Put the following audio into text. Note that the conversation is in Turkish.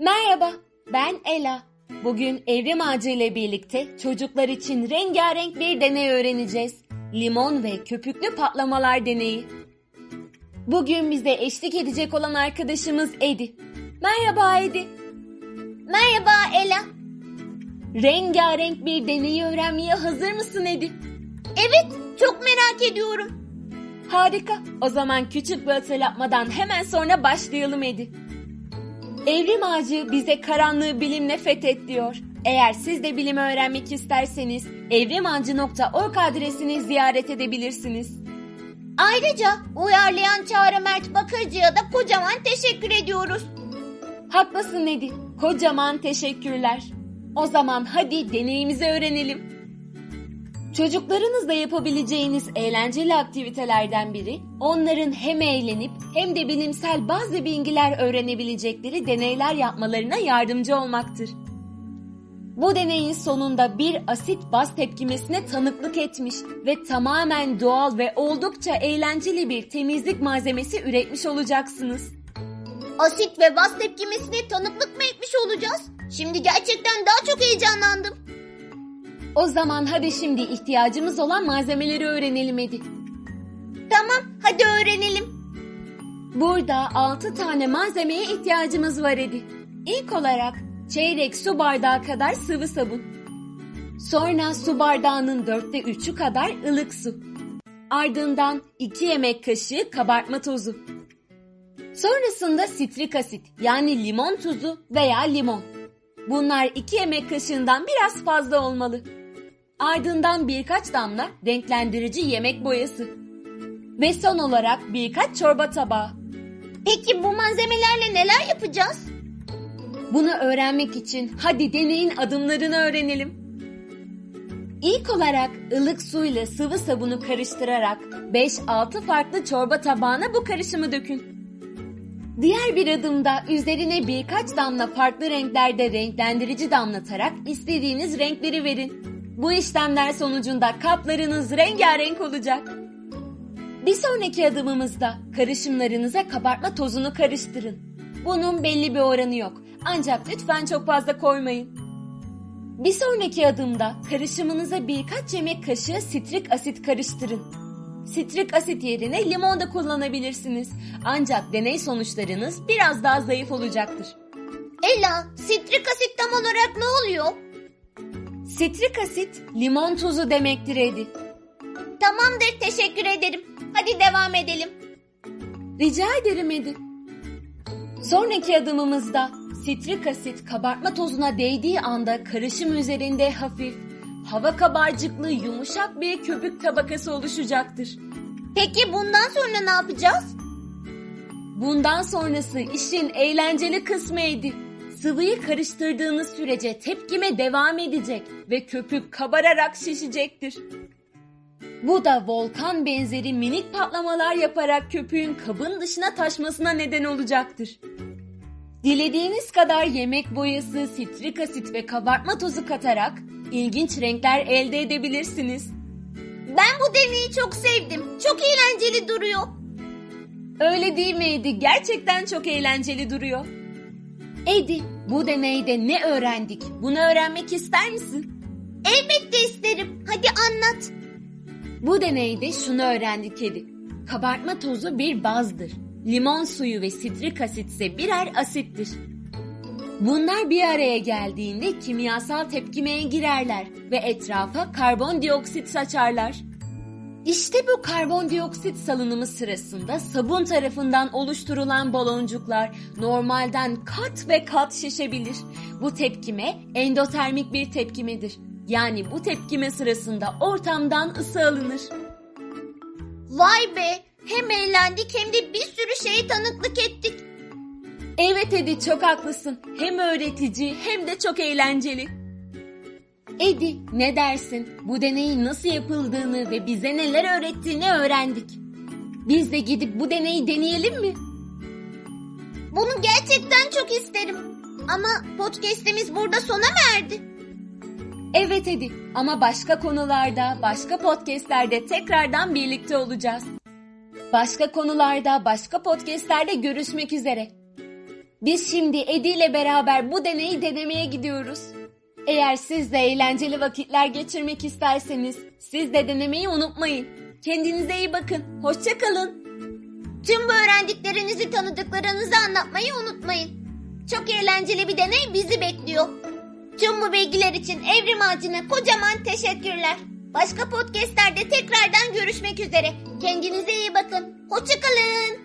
Merhaba, ben Ela. Bugün Evrim Ağacı ile birlikte çocuklar için rengarenk bir deney öğreneceğiz. Limon ve köpüklü patlamalar deneyi. Bugün bize eşlik edecek olan arkadaşımız Edi. Merhaba Edi. Merhaba Ela. Rengarenk bir deneyi öğrenmeye hazır mısın Edi? Evet, çok merak ediyorum. Harika. O zaman küçük bir hatırlatmadan hemen sonra başlayalım Edi. Evrim ağacı bize karanlığı bilimle fethet diyor. Eğer siz de bilimi öğrenmek isterseniz evrimağacı.org adresini ziyaret edebilirsiniz. Ayrıca uyarlayan Çağrı Mert Bakırcı'ya da kocaman teşekkür ediyoruz. Haklısın Edi. Kocaman teşekkürler. O zaman hadi deneyimizi öğrenelim. Çocuklarınızla yapabileceğiniz eğlenceli aktivitelerden biri, onların hem eğlenip hem de bilimsel bazı bilgiler öğrenebilecekleri deneyler yapmalarına yardımcı olmaktır. Bu deneyin sonunda bir asit baz tepkimesine tanıklık etmiş ve tamamen doğal ve oldukça eğlenceli bir temizlik malzemesi üretmiş olacaksınız. Asit ve baz tepkimesine tanıklık mı etmiş olacağız? Şimdi gerçekten daha çok heyecanlandım. O zaman hadi şimdi ihtiyacımız olan malzemeleri öğrenelim Edi. Tamam, hadi öğrenelim. Burada 6 tane malzemeye ihtiyacımız var Edi. İlk olarak çeyrek su bardağı kadar sıvı sabun. Sonra su bardağının dörtte üçü kadar ılık su. Ardından 2 yemek kaşığı kabartma tozu. Sonrasında sitrik asit yani limon tuzu veya limon. Bunlar 2 yemek kaşığından biraz fazla olmalı. Ardından birkaç damla renklendirici yemek boyası. Ve son olarak birkaç çorba tabağı. Peki bu malzemelerle neler yapacağız? Bunu öğrenmek için hadi deneyin adımlarını öğrenelim. İlk olarak ılık suyla sıvı sabunu karıştırarak 5-6 farklı çorba tabağına bu karışımı dökün. Diğer bir adımda üzerine birkaç damla farklı renklerde renklendirici damlatarak istediğiniz renkleri verin. Bu işlemler sonucunda kaplarınız rengarenk olacak. Bir sonraki adımımızda karışımlarınıza kabartma tozunu karıştırın. Bunun belli bir oranı yok. Ancak lütfen çok fazla koymayın. Bir sonraki adımda karışımınıza birkaç yemek kaşığı sitrik asit karıştırın. Sitrik asit yerine limon da kullanabilirsiniz. Ancak deney sonuçlarınız biraz daha zayıf olacaktır. Ela, sitrik asit tam olarak ne oluyor? Sitrik asit limon tuzu demektir Edi. Tamamdır, teşekkür ederim. Hadi devam edelim. Rica ederim Edi. Sonraki adımımızda sitrik asit kabartma tozuna değdiği anda karışım üzerinde hafif, hava kabarcıklı yumuşak bir köpük tabakası oluşacaktır. Peki bundan sonra ne yapacağız? Bundan sonrası işin eğlenceli kısmıydı. Sıvıyı karıştırdığınız sürece tepkime devam edecek ve köpük kabararak şişecektir. Bu da volkan benzeri minik patlamalar yaparak köpüğün kabın dışına taşmasına neden olacaktır. Dilediğiniz kadar yemek boyası, sitrik asit ve kabartma tozu katarak ilginç renkler elde edebilirsiniz. Ben bu deneyi çok sevdim. Çok eğlenceli duruyor. Öyle değil mi Edi? Gerçekten çok eğlenceli duruyor. Edi, bu deneyde ne öğrendik? Bunu öğrenmek ister misin? Elbette isterim. Hadi anlat. Bu deneyde şunu öğrendik Edi. Kabartma tozu bir bazdır. Limon suyu ve sitrik asit ise birer asittir. Bunlar bir araya geldiğinde kimyasal tepkimeye girerler ve etrafa karbondioksit saçarlar. İşte bu karbondioksit salınımı sırasında sabun tarafından oluşturulan baloncuklar normalden kat ve kat şişebilir. Bu tepkime endotermik bir tepkimedir. Yani bu tepkime sırasında ortamdan ısı alınır. Vay be, hem eğlendik hem de bir sürü şeye tanıklık ettik. Evet Edi çok haklısın. Hem öğretici hem de çok eğlenceli. Edi ne dersin? Bu deneyin nasıl yapıldığını ve bize neler öğrettiğini öğrendik. Biz de gidip bu deneyi deneyelim mi? Bunu gerçekten çok isterim. Ama podcast'imiz burada sona mı erdi? Evet Edi ama başka konularda, başka podcastlerde tekrardan birlikte olacağız. Başka konularda, başka podcastlerde görüşmek üzere. Biz şimdi Edi ile beraber bu deneyi denemeye gidiyoruz. Eğer siz de eğlenceli vakitler geçirmek isterseniz siz de denemeyi unutmayın. Kendinize iyi bakın. Hoşça kalın. Tüm bu öğrendiklerinizi tanıdıklarınızı anlatmayı unutmayın. Çok eğlenceli bir deney bizi bekliyor. Tüm bu bilgiler için Evrim Ağacı'na kocaman teşekkürler. Başka podcastlerde tekrardan görüşmek üzere. Kendinize iyi bakın. Hoşçakalın.